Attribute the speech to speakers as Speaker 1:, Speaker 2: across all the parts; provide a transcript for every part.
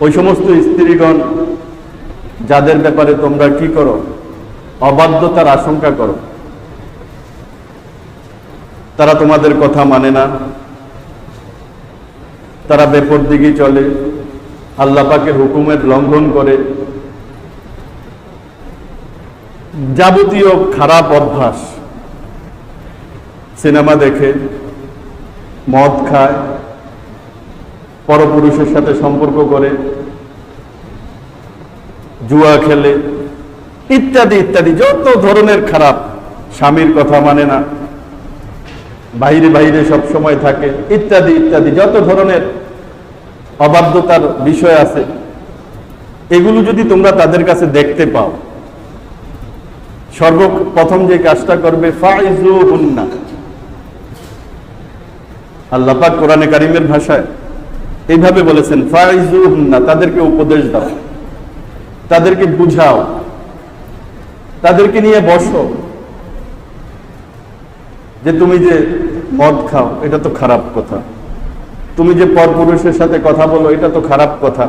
Speaker 1: ওই সমস্ত স্ত্রীগণ, যাদের ব্যাপারে তোমরা কি করো? অবাধ্যতার আশঙ্কা করো। তারা তোমাদের কথা মানে না। তারা বেপর দিকে চলে আল্লাপাকের হুকুমের লঙ্ঘন করে। যাবতীয় খারাপ অভ্যাস। সিনেমা দেখে, মদ খায়, পরপুরুষের সাথে সম্পর্ক করে, জুয়া খেলে, ইত্যাদি ইত্যাদি। যত ধরনের খারাপ, স্বামীর কথা মানে না, বাইরে বাইরে সব সময় থাকে, ইত্যাদি ইত্যাদি। যত ধরনের অবাধ্যতার বিষয় আছে, এগুলো যদি তোমরা তাদের কাছে দেখতে পাও সর্বপ্রথম যে কাজটা করবে ফাইজু হুন্না আল্লাপাক কোরআনে কারিমের ভাষায় এইভাবে বলেছেন ফাইজু হুন্না তাদেরকে উপদেশ দাও, তাদেরকে বুঝাও, তাদেরকে নিয়ে বসো। যে তুমি যে মদ খাও, এটা তো খারাপ কথা। তুমি যে পরপুরুষের সাথে কথা বলো, এটা তো খারাপ কথা।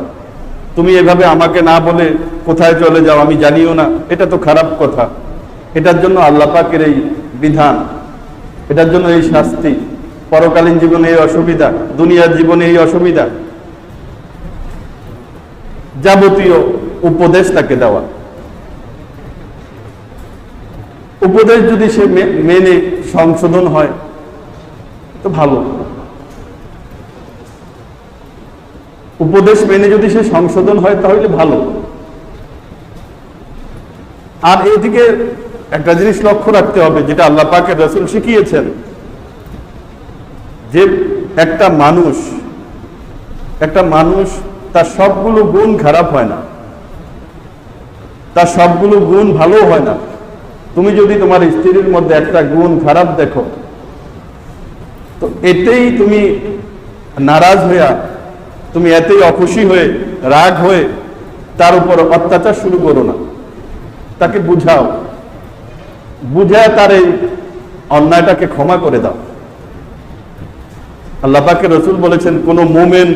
Speaker 1: তুমি এভাবে আমাকে না বলে কোথায় চলে যাও, আমি জানিও না, এটা তো খারাপ কথা। এটার জন্য আল্লাহ পাকের এই বিধান, এটার জন্য এই শাস্তি, পরকালীন জীবনে এই অসুবিধা, দুনিয়ার জীবনে এই অসুবিধা যাবতীয় উপদেশ তাকে দেওয়া। উপদেশ যদি সে মেনে সংশোধন হয়, তো ভালো। উপদেশ মেনে যদি সে সংশোধন হয়, তাহলে ভালো। আর এদিকে একটা জিনিস লক্ষ্য রাখতে হবে, যেটা আল্লাহ পাকের রসুল শিখিয়েছেন। যে একটা মানুষ একটা মানুষ তার সবগুলো গুণ খারাপ হয় না। তার সবগুলো গুণ ভালো হয় না। তুমি যদি তোমার স্ত্রীর মধ্যে একটা গুণ খারাপ দেখো, তো এতেই তুমি নারাজ হইয়া তুমি এতেই অখুশি হয়ে, রাগ হয়ে তার উপর অত্যাচার শুরু করো না। তাকে বুঝাও। বুঝায় তার এই অন্যায়টাকে ক্ষমা করে দাও। আল্লাহ পাকে রসুল বলেছেন, কোন মোমেন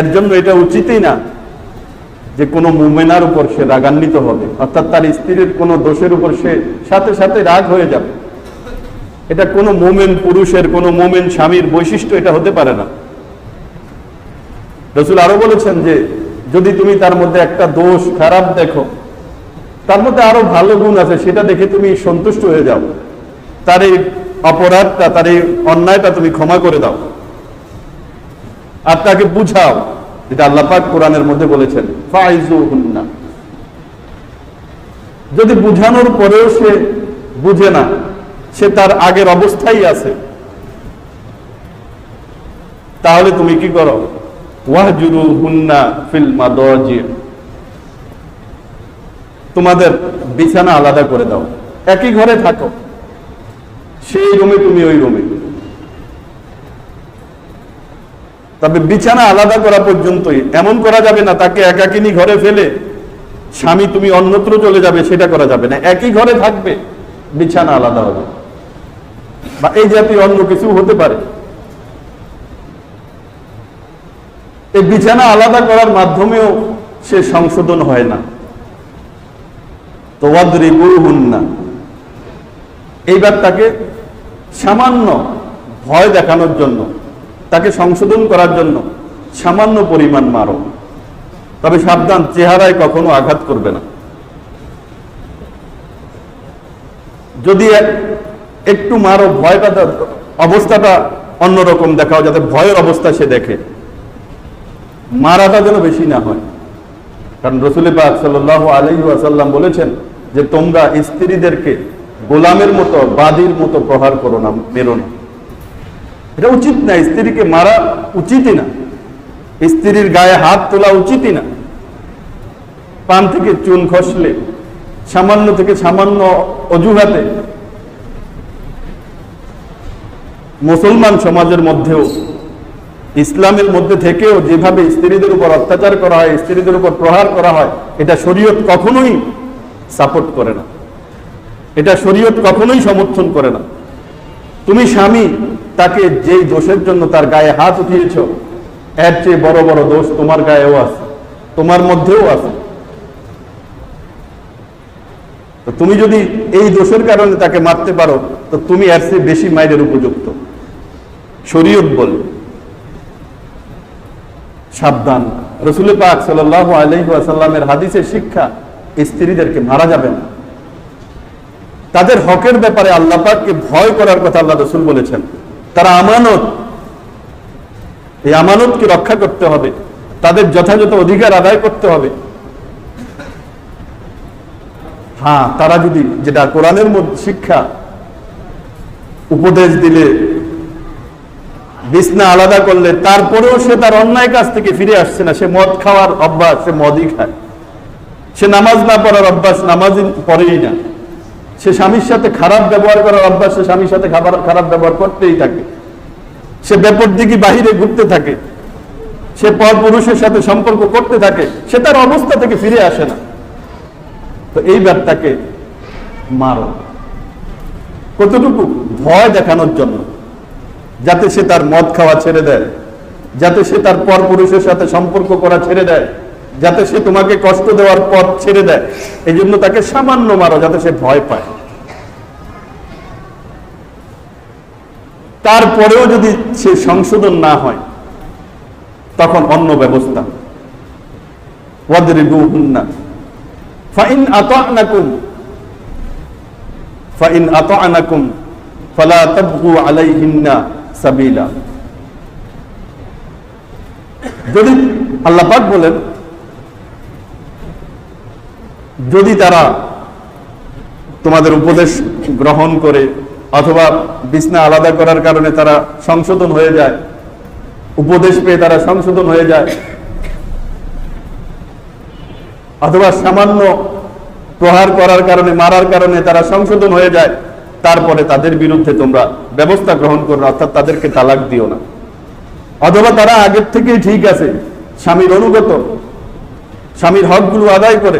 Speaker 1: এর জন্য এটা উচিতই না যে কোনো মুমেনার উপর সে রাগান্বিত হবে, অর্থাৎ তার স্ত্রীর কোনো দোষের উপর সে সাথে সাথে রাগ হয়ে যাবে। এটা কোনো মোমেন পুরুষের, কোনো মোমেন স্বামীর বৈশিষ্ট্য এটা হতে পারে না। রসুল আরও বলেছেন যে, যদি তুমি তার মধ্যে একটা দোষ খারাপ দেখো তার মধ্যে আরও ভালো গুণ আছে, সেটা দেখে তুমি সন্তুষ্ট হয়ে যাও। তার এই অপরাধটা, তার এই অন্যায়টা তুমি ক্ষমা করে দাও। আর তাকে বুঝাও, যেটা আল্লাপাক কোরআনের মধ্যে বলেছেন হুন্না যদি বুঝানোর পরেও সে বুঝে না, সে তার আগের অবস্থায় আছে, তাহলে তুমি কি করো? ওয়াহজুরু হুন্না ফিল মাদাজি। তোমাদের বিছানা আলাদা করে দাও। একই ঘরে থাকো। সেই রুমে তুমি ওই রুমে। তবে বিছানা আলাদা করা পর্যন্তই। এমন করা যাবে না, তাকে একাকিনী ঘরে ফেলে স্বামী তুমি অন্যত্র চলে যাবে, সেটা করা যাবে না। একই ঘরে থাকবে, বিছানা আলাদা হবে। বা এই জাতীয় অন্য কিছু হতে পারে। এই বিছানা আলাদা করার মাধ্যমেও সে সংশোধন হয় না। তো না এইবার তাকে সামান্য ভয় দেখানোর জন্য, তাকে সংশোধন করার জন্য সামান্য পরিমাণ মারো। তবে সাবধান, চেহারায় কখনো আঘাত করবে না। যদি এক- একটু মারো ভয় দা- অবস্থাটা অন্যরকম দেখাও, যাতে ভয়ের অবস্থা সে দেখে। মারাটা যেন বেশি না হয়। কারণ রসুল পাক সাল্লাহ আলহি আসাল্লাম বলেছেন যে তোমরা স্ত্রীদেরকে গোলামের মতো, বাদির মতো প্রহার করো না, মেরো না। এটা উচিত না, স্ত্রীকে মারা উচিতই না। স্ত্রীর গায়ে হাত তোলা উচিতই না। পান থেকে চুন খসলে, সামান্য থেকে সামান্য অজুহাতে মুসলমান সমাজের মধ্যেও ইসলামের মধ্যে থেকেও যেভাবে স্ত্রীদের উপর অত্যাচার করা হয়, স্ত্রীদের উপর প্রহার করা হয়, এটা শরীয়ত কখনোই সাপোর্ট করে না। এটা শরীয়ত কখনোই সমর্থন করে না। তুমি স্বামী, তাকে যেই দোষের জন্য তার গায়ে হাত উঠিয়েছ, এর চেয়ে বড় বড় দোষ তোমার গায়েও আছে, তোমার মধ্যেও আছে। তো তুমি যদি এই দোষের কারণে তাকে মারতে পারো, তো তুমি এর চেয়ে বেশি মায়ের উপযুক্ত। শরীয়ত বল। সাবধান। রসুল পাক সাল আলহিহাসাল্লামের হাদিসের শিক্ষা স্ত্রীদেরকে মারা যাবে না। তাদের হকের ব্যাপারে আল্লাহ পাককে ভয় করার কথা আল্লাহ রসুল বলেছেন। তারা আমানত, এই আমানতকে রক্ষা করতে হবে। তাদের যথাযথ অধিকার আদায় করতে হবে। হ্যাঁ তারা যদি যেটা কোরআনের মধ্যে শিক্ষা, উপদেশ দিলে বিছনা আলাদা করলে তারপরেও সে তার অন্যায় কাজ থেকে ফিরে আসছে না। সে মদ খাওয়ার অভ্যাস, সে মদই খায়। সে নামাজ না পড়ার অভ্যাস নামাজ পড়েই না। সে স্বামীর সাথে খারাপ ব্যবহার করার অভ্যাস সে স্বামীর সাথে খাবার, খারাপ ব্যবহার করতেই থাকে। সে ব্যাপর দিকে বাহিরে ঘুরতে থাকে। সে পর পুরুষের সাথে সম্পর্ক করতে থাকে। সে তার অবস্থা থেকে ফিরে আসে না। তো এই ব্যাপারটাকে মারো। কতটুকু ভয় দেখানোর জন্য যাতে সে তার মদ খাওয়া ছেড়ে দেয়, যাতে সে তার পর পুরুষের সাথে সম্পর্ক করা ছেড়ে দেয়, যাতে সে তোমাকে কষ্ট দেওয়ার পথ ছেড়ে দেয় এই জন্য তাকে সামান্য মারো যাতে সে ভয় পায়। তারপরেও যদি সে সংশোধন না হয়, তখন অন্য ব্যবস্থা। ফাইন আতানাকুম ফাইন আতানাকুম, ফালা তাবগু আলাইহিন্না। সাবিলা। যদি আল্লাহ পাক বলেন, যদি তারা তোমাদের উপদেশ গ্রহণ করে অথবা বিছনা আলাদা করার কারণে তারা সংশোধন হয়ে যায়, উপদেশ পেয়ে তারা সংশোধন হয়ে যায়, অথবা সামান্য প্রহার করার কারণে, মারার কারণে তারা সংশোধন হয়ে যায় তারপরে তাদের বিরুদ্ধে তোমরা ব্যবস্থা গ্রহণ করো অর্থাৎ তাদেরকে তালাক দিও না অথবা তারা আগের থেকেই ঠিক আছে স্বামীর অনুগত স্বামীর হকগুলো আদায় করে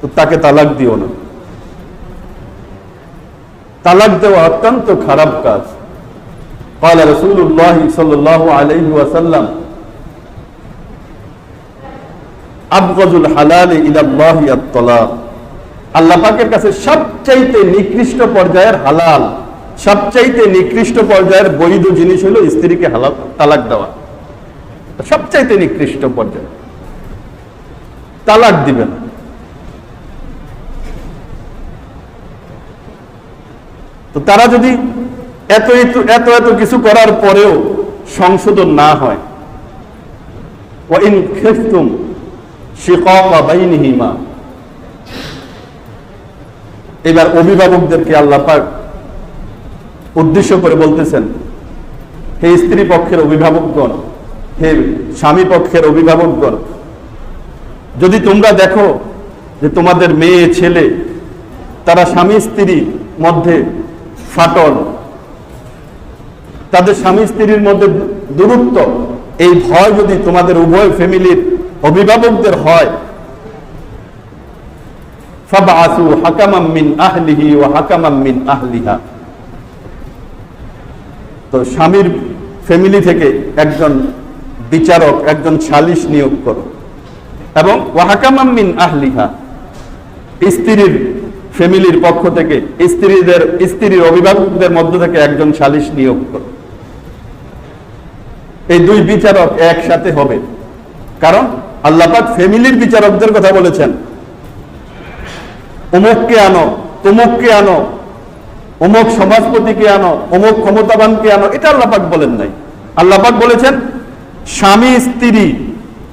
Speaker 1: তো তাকে তালাক দিও না তালাক দেওয়া অত্যন্ত খারাপ কাজ قال رسول الله صلى الله عليه وسلم আবগজুল হালাল ইলাল্লাহি আত-তালাক আল্লাহ কাছে সবচাইতে নিকৃষ্ট পর্যায়ের হালাল, সবচাইতে নিকৃষ্ট পর্যায়ের বৈধ জিনিস হলো স্ত্রীকে হালাল, তালাক দেওয়া। সবচাইতে নিকৃষ্ট পর্যায়ে। তালাক দিবেন। তো তারা যদি এত এত এত কিছু করার পরেও সংশোধন না হয় ওয়াইন খিফতুম শিকাকা বাইনিহিমা এবার অভিভাবকদেরকে আল্লাহ পাক উদ্দেশ্য করে বলতেছেন, হে স্ত্রী পক্ষের অভিভাবকগণ, হে স্বামী পক্ষের অভিভাবকগণ, যদি তোমরা দেখো যে তোমাদের মেয়ে, ছেলে, তারা স্বামী স্ত্রীর মধ্যে ফাটল, তাদের স্বামী স্ত্রীর মধ্যে দূরত্ব, এই ভয় যদি তোমাদের উভয় ফ্যামিলির অভিভাবকদের হয় ফাবাসু হাকামাম মিন আহলিহি ওয়া হাকামাম মিন তো স্বামীর ফ্যামিলি থেকে একজন বিচারক, একজন সালিশ নিয়োগ করো। এবং ওয়াহাকামাম মিন আহলিহা, স্ত্রীর ফ্যামিলির পক্ষ থেকে স্ত্রীদের, স্ত্রীর অভিভাবকদের মধ্য থেকে একজন সালিশ নিয়োগ করো। এই দুই বিচারক একসাথে হবে। কারণ আল্লাপাক ফ্যামিলির বিচারকদের কথা বলেছেন। অমুককে আনো, তমুককে আনো, অমুক সমাজপতিকে আনো, অমুক ক্ষমতাবানকে আনো, এটা আল্লাপাক বলেন নাই। আল্লাপাক বলেছেন, স্বামী, স্ত্রী,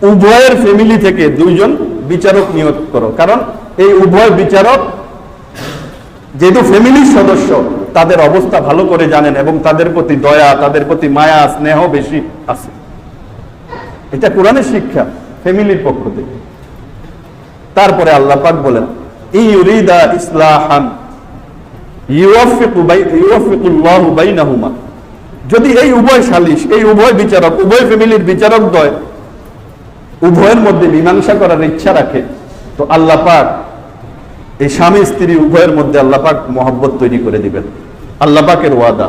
Speaker 1: উভয়ের ফ্যামিলি থেকে দুইজন বিচারক নিয়োগ করো। কারণ এই উভয় বিচারক যেহেতু ফ্যামিলির সদস্য, তাদের অবস্থা ভালো করে জানেন এবং তাদের প্রতি দয়া, তাদের প্রতি মায়া, স্নেহ বেশি আছে। এটা কোরআনের শিক্ষা, ফ্যামিলির পক্ষ থেকে। তারপরে আল্লাহ পাক বলেন যদি এই উভয় সালিশ, এই উভয় বিচারক, উভয় ফ্যামিলির বিচারক দয় উভয়ের মধ্যে মীমাংসা করার ইচ্ছা রাখে, তো আল্লাহ পাক এই স্বামী স্ত্রী উভয়ের মধ্যে আল্লাপাক মহব্বত তৈরি করে দিবেন। আল্লাপাকের ওয়াদা।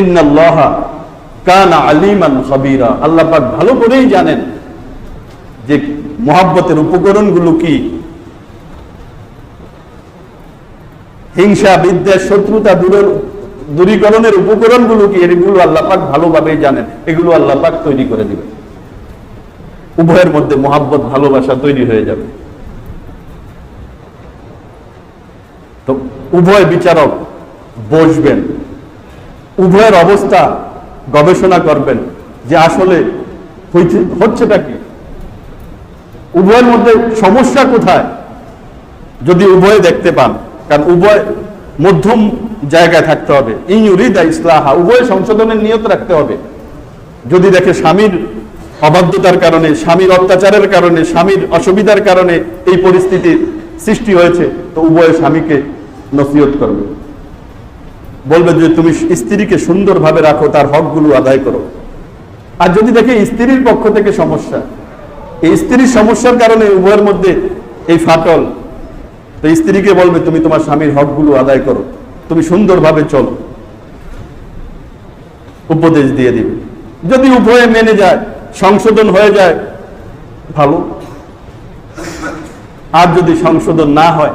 Speaker 1: ইন্নাল্লাহা কানা আলিমান খবীরা। আল্লাহ পাক ভালো করেই জানেন যে উপকরণগুলো কি। হিংসা শত্রুতা, দূরের দূরীকরণের উপকরণগুলো কি, এগুলো আল্লাহ পাক ভালোভাবেই জানেন। এগুলো আল্লাহ পাক তৈরি করে দিবেন। উভয়ের মধ্যে মহাব্বত, ভালোবাসা তৈরি হয়ে যাবে। তো উভয় বিচারক বসবেন। উভয়ের অবস্থা গবেষণা করবেন যে আসলে হচ্ছেটা কি? উভয়ের মধ্যে সমস্যা কোথায়? যদি উভয় দেখতে পান, কারণ উভয় মধ্যম জায়গায় থাকতে হবে। ইউরিদা ইসলাহা, উভয় সংশোধনের নিয়ত রাখতে হবে। যদি দেখে স্বামীর অবাধ্যতার কারণে, স্বামীর অত্যাচারের কারণে, স্বামীর অসুবিধার কারণে এই পরিস্থিতির সৃষ্টি হয়েছে, তো উভয় স্বামীকে নসিহত করবে। বলবে যে তুমি স্ত্রীকে সুন্দরভাবে রাখো, তার হকগুলো আদায় করো। আর যদি দেখে স্ত্রীর পক্ষ থেকে সমস্যা, এই স্ত্রীর সমস্যার কারণে উভয়ের মধ্যে এই ফাটল, তো স্ত্রীকে বলবে, তুমি তোমার স্বামীর হকগুলো আদায় করো। তুমি সুন্দরভাবে চলো। উপদেশ দিয়ে দিবে। যদি উভয়ে মেনে যায়, সংশোধন হয়ে যায়, ভালো। আর যদি সংশোধন না হয়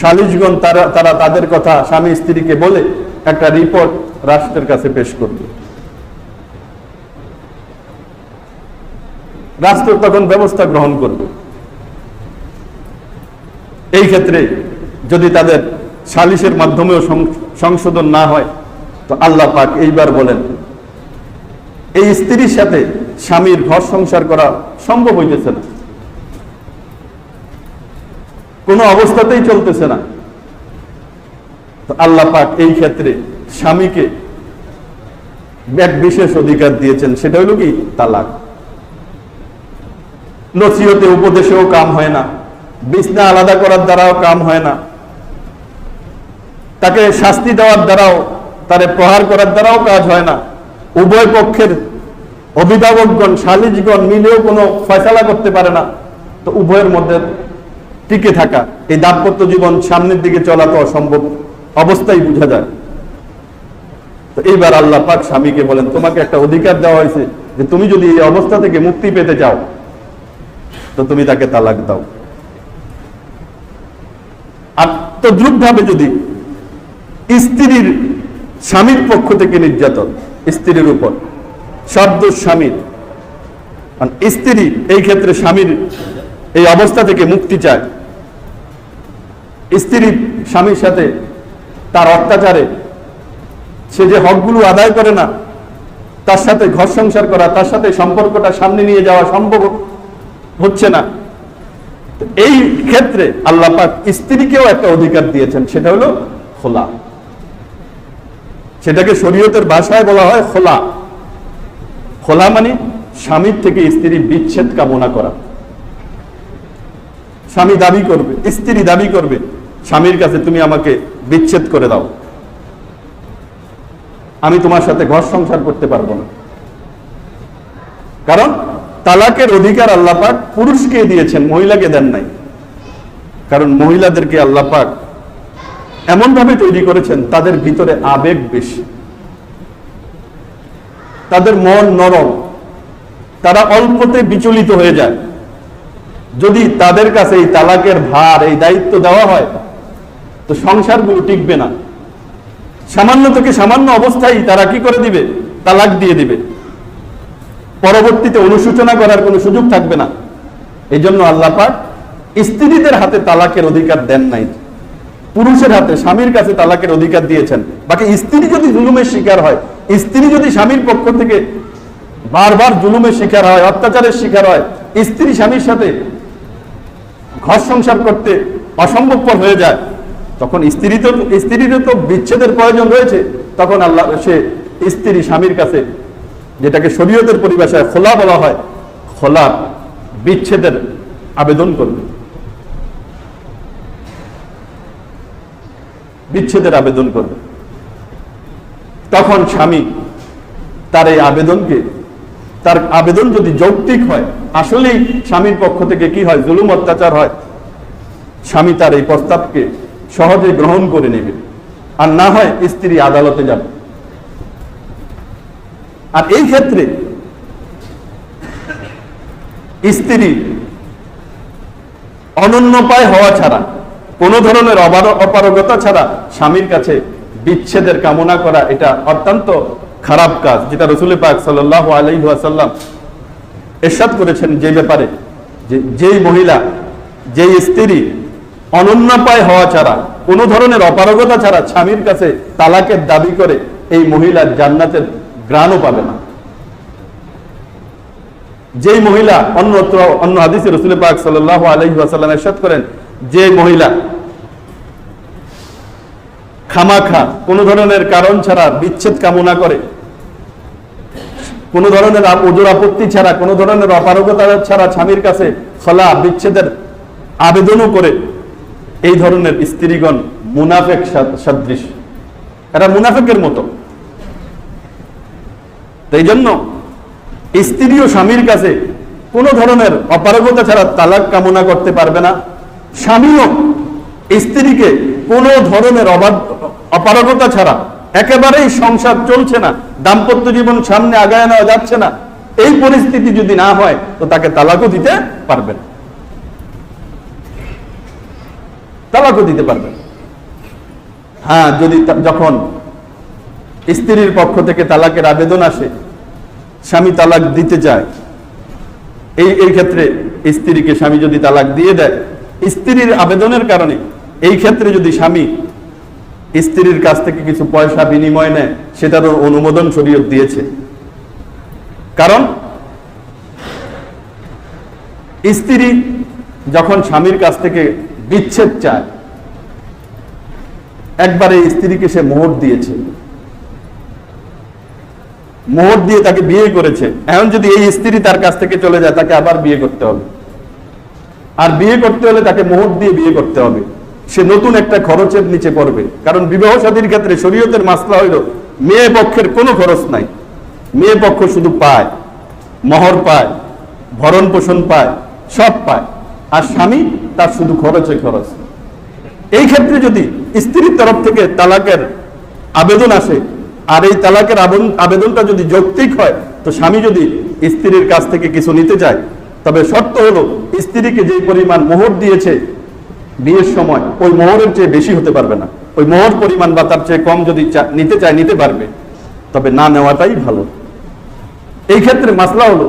Speaker 1: সালিশগণ তারা তারা তাদের কথা স্বামী স্ত্রীকে বলে একটা রিপোর্ট রাষ্ট্রের কাছে পেশ করবে। রাষ্ট্র তখন ব্যবস্থা গ্রহণ করবে। এই ক্ষেত্রে যদি তাদের সালিশের মাধ্যমেও সংশোধন না হয়, তো আল্লাহ পাক এইবার বলেন, এই স্ত্রীর সাথে স্বামীর ঘর সংসার করা সম্ভব হইতেছে না। কোনো অবস্থাতেই চলতেছে না। আল্লাহ পাক এই ক্ষেত্রে স্বামীকে এক বিশেষ অধিকার দিয়েছেন, সেটা হলো কি? তালাক। নসিহতে উপদেশেও কাম হয় না, বিছনা আলাদা করার দ্বারাও কাম হয় না। তাকে শাস্তি দেওয়ার দ্বারাও, তারে প্রহার করার দ্বারাও কাজ হয় না। উভয় পক্ষের অভিভাবকগণ শালিজগণ মিলেও কোনো ফয়সালা করতে পারে না। তো উভয়ের মধ্যে টিকে থাকা, এই দাম্পত্য জীবন সামনের দিকে চলা তো অসম্ভব অবস্থাই বোঝা যায়। তো এইবার আল্লাহ পাক স্বামীকে বলেন, তোমাকে একটা অধিকার দেওয়া হয়েছে যে তুমি যদি এই অবস্থা থেকে মুক্তি পেতে চাও, তো তুমি তাকে তালাক দাও। আর তদ্রুপ ভাবে যদি স্ত্রীর স্বামীর পক্ষ থেকে নির্যাতন, স্ত্রীর উপর শব্দ স্বামীর স্ত্রী এই ক্ষেত্রে স্বামীর এই অবস্থা থেকে মুক্তি চায় স্ত্রী, স্বামীর সাথে তার অত্যাচারে সে যে হকগুলো আদায় করে না, তার সাথে ঘর সংসার করা, তার সাথে সম্পর্কটা সামনে নিয়ে যাওয়া সম্ভব হচ্ছে না। এই ক্ষেত্রে আল্লাহ পাক স্ত্রীকেও একটা অধিকার দিয়েছেন, সেটা হলো খোলা। সেটাকে শরীয়তের ভাষায় বলা হয় খোলা। খোলা মানে স্বামীর থেকে স্ত্রীর বিচ্ছেদ কামনা করা। স্বামী দাবি করবে, স্ত্রী দাবি করবে, স্বামীর কাছে তুমি আমাকে বিচ্ছেদ করে দাও। আমি তোমার সাথে ঘর সংসার করতে পারব না। কারণ তালাকের অধিকার আল্লাহ পাক পুরুষকে দিয়েছেন, মহিলাকে দেন নাই। কারণ মহিলাদেরকে আল্লাহ পাক এমন ভাবে তৈরি করেছেন, তাদের ভিতরে আবেগ বেশি। তাদের মন নরম। তারা অল্পতে বিচলিত হয়ে যায়। যদি তাদের কাছে এই তালাকের ভার, এই দায়িত্ব দেওয়া হয়, তো সংসারগুলো টিকবে না। সামান্য থেকে সামান্য অবস্থায় তারা কি করে দিবে? তালাক দিয়ে দিবে। পরবর্তীতে অনুসূচনা করার কোনো সুযোগ থাকবে না। এই জন্য আল্লাহ পাক স্ত্রীদের হাতে তালাকের অধিকার দেন নাই। পুরুষের হাতে স্বামীর কাছে তালাকের অধিকার দিয়েছেন। বাকি স্ত্রী যদি জুলুমের শিকার হয়, স্ত্রী যদি স্বামীর পক্ষ থেকে বারবার জুলুমের শিকার হয়, অত্যাচারের শিকার হয়, স্ত্রী স্বামীর সাথে ঘর সংসার করতে অসম্ভবপর হয়ে যায়। তখন স্ত্রী তো স্ত্রীরও তো বিচ্ছেদের প্রয়োজন রয়েছে। তখন আল্লাহ, সে স্ত্রী স্বামীর কাছে যেটাকে শরীয়তের পরিভাষায় খোলা বলা হয়, খোলা বিচ্ছেদের আবেদন করবে। বিচ্ছেদের আবেদন করবে। তখন স্বামী তার এই আবেদনকে তার আবেদন যদি যৌক্তিক হয়, আসলেই স্বামীর পক্ষ থেকে কি হয়? জুলুম, অত্যাচার হয়। স্বামী তার এই প্রস্তাবকে সহজে গ্রহণ করে নেবে। আর না হয় স্ত্রী আদালতে যাবে। আর এই ক্ষেত্রে স্ত্রী অনন্যপায় হওয়া ছাড়া, কোন ধরনের অপারগতা ছাড়া স্বামীর কাছে বিচ্ছেদের কামনা করা এটা অত্যন্ত খারাপ কাজ যেটা রসুল পাক সাল্লাহ আলহাসাল্লাম এরশাদ করেছেন যে ব্যাপারে, যে যেই মহিলা, যেই স্ত্রী অনন্যপায় হওয়া ছাড়া, কোন ধরনের অপারগতা ছাড়া স্বামীর কাছে তালাকের দাবি করে এই মহিলার জান্নাতের গ্রাণও পাবে না। যেই মহিলা অন্যত্র, অন্য হাদিসে রসুল পাক সাল্লাহ আলহি আসাল্লাম এরশাদ করেন, যে মহিলা খামাখা, কোনো ধরনের কারণ ছাড়া বিচ্ছেদ কামনা করে কোন ধরনের ওজোর আপত্তি ছাড়া, কোন ধরনের অপারগতা ছাড়া স্বামীর কাছে খোলা বিচ্ছেদের আবেদনও করে এই ধরনের স্ত্রীগণ মুনাফেক সদৃশ। এরা মুনাফেকের মতো। তাই জন্য স্ত্রী ও স্বামীর কাছে কোনো ধরনের অপারগতা ছাড়া তালাক কামনা করতে পারবে না। স্বামীও স্ত্রীকে কোনো ধরনের অবাধ অপারগতা ছাড়া একেবারেই সংসার চলছে না। দাম্পত্য জীবন সামনে আগায় নেওয়া যাচ্ছে না। এই পরিস্থিতি যদি না হয়, তো তাকে তালাকও দিতে পারবেন। তালাকও দিতে পারবেন। হ্যাঁ যদি যখন স্ত্রীর পক্ষ থেকে তালাকের আবেদন আসে, স্বামী তালাক দিতে চায়, এই এই ক্ষেত্রে স্ত্রীকে স্বামী যদি তালাক দিয়ে দেয়, স্ত্রীর আবেদনের কারণে এই ক্ষেত্রে যদি স্বামী স্ত্রীর কাছ থেকে কিছু পয়সা বিনিময় নেয়, সেটারও অনুমোদন শরীয়ত দিয়েছে। কারণ, স্ত্রী যখন স্বামীর কাছ থেকে বিচ্ছেদ চায়, একবারে স্ত্রীকে সে মোহর দিয়েছে। মোহর দিয়ে তাকে বিয়ে করেছে। এখন যদি এই স্ত্রী তার কাছ থেকে চলে যায়, তাকে আবার বিয়ে করতে হবে। আর বিয়ে করতে হলে তাকে মোহর দিয়ে বিয়ে করতে হবে। সে নতুন একটা খরচের নিচে পড়বে। কারণ বিবাহ সাদীর ক্ষেত্রে শরীয়তের মাসলা হইল, মেয়ে পক্ষের কোনো খরচ নাই। মেয়ে পক্ষ শুধু পায়, মহর পায়, ভরণ পোষণ পায়, সব পায়। আর স্বামী তার শুধু খরচে খরচ। এই ক্ষেত্রে যদি স্ত্রীর তরফ থেকে তালাকের আবেদন আসে, আর এই তালাকের আবেদন- আবেদনটা যদি যৌক্তিক হয়, তো স্বামী যদি স্ত্রীর কাছ থেকে কিছু নিতে চায়, তবে শর্ত হলো স্ত্রীকে যে পরিমাণ মোহর দিয়েছে বিয়ের সময় ওই মোহরের চেয়ে বেশি হতে পারবে না। ওই মোহর পরিমাণ বা তার চেয়ে কম যদি নিতে চায়, নিতে পারবে। তবে না নেওয়াটাই ভালো। এই ক্ষেত্রে মাসলা হলো,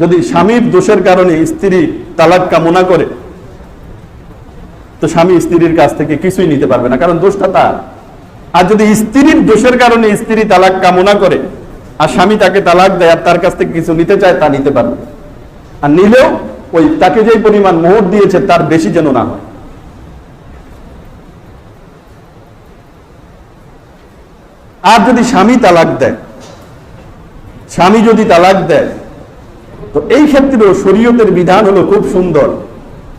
Speaker 1: যদি স্বামীর দোষের কারণে স্ত্রী তালাক কামনা করে, তো স্বামী স্ত্রীর কাছ থেকে কিছুই নিতে পারবে না, কারণ দোষটা তার। আর যদি স্ত্রীর দোষের কারণে স্ত্রী তালাক কামনা করে, আর স্বামী তাকে তালাক দেয়, আর তার কাছ থেকে কিছু নিতে চায়, তা নিতে পারবে। আর নিলেও ওই তাকে যে পরিমাণ মোহর দিয়েছে, তার বেশি যেন না হয়। আর যদি স্বামী তালাক দেয়, স্বামী যদি তালাক দেয়, তো এই ক্ষেত্রেও শরীয়তের বিধান হলো খুব সুন্দর।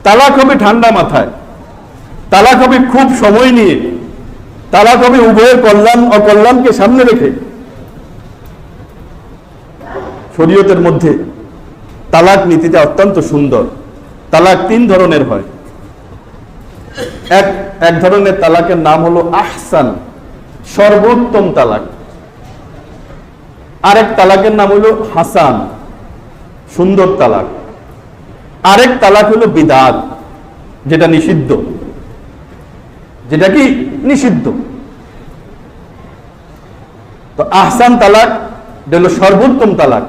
Speaker 1: তালাক হবে ঠান্ডা মাথায়, তালাক হবে খুব সময় নিয়ে, তালাক হবে উভয়ের কল্যাণ, অকল্যাণকে সামনে রেখে। শরীয়তের মধ্যে তালাক নীতিটা অত্যন্ত সুন্দর। তালাক তিন ধরনের হয়। এক এক ধরনের তালাকের নাম হলো আহসান। সর্বোত্তম তালাক। আরেক তালাকের নাম হলো হাসান, সুন্দর তালাক। আরেক তালাক হলো বিদাত, যেটা নিষিদ্ধ। যেটা কি? নিষিদ্ধ। তো আহসান তালাক, এটা হলো সর্বোত্তম তালাক।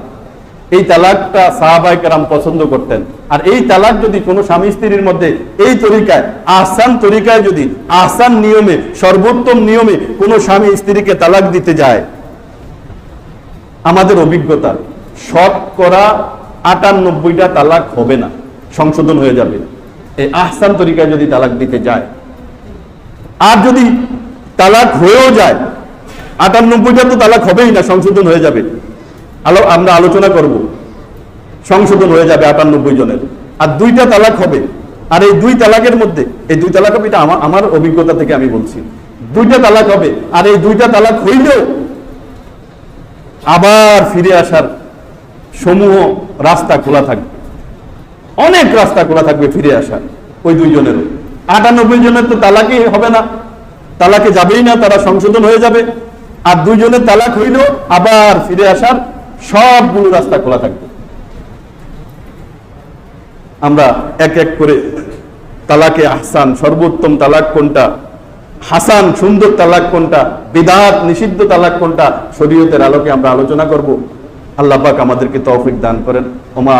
Speaker 1: এই তালাকটা সাহাবাই কেরাম পছন্দ করতেন। আর এই তালাক যদি কোনো স্বামী স্ত্রীর মধ্যে এই তরিকায়, আহসান তরিকায় যদি, আহসান নিয়মে, সর্বোত্তম নিয়মে কোনো স্বামী স্ত্রীকে তালাক দিতে যায়, আমাদের অভিজ্ঞতা শতকরা আটানব্বইটা তালাক হবে না, সংশোধন হয়ে যাবে। এই আহসান তরিকায় যদি তালাক দিতে যায়, আর যদি তালাক হয়েও যায়, আটানব্বইটা তো তালাক হবেই না, সংশোধন হয়ে যাবে। আলো, আমরা আলোচনা করব। সংশোধন হয়ে যাবে আটানব্বই জনের। আর দুইটা তালাক হবে। আর এই দুই তালাকের মধ্যে, এই দুই তালাক হবে এটা আমার অভিজ্ঞতা থেকে আমি বলছি। দুইটা তালাক হবে। আর এই দুইটা তালাক হইলেও আবার ফিরে আসার সমূহ রাস্তা খোলা থাকবে। অনেক রাস্তা খোলা থাকবে ফিরে আসার ওই দুইজনেরও আটানব্বই জনের তো তালাকই হবে না। তালাকে যাবেই না, তারা সংশোধন হয়ে যাবে। আর দুইজনের তালাক হইল আবার ফিরে আসার সবগুলো রাস্তা খোলা থাকবে। আমরা এক এক করে তালাকে আহসান, সর্বোত্তম তালাক কোনটা? হাসান, সুন্দর তালাক কোনটা? বিদাত, নিষিদ্ধ তালাক কোনটা? শরীয়তের আলোকে আমরা আলোচনা করব। আল্লাহ পাক আমাদেরকে তৌফিক দান করেন। ওমা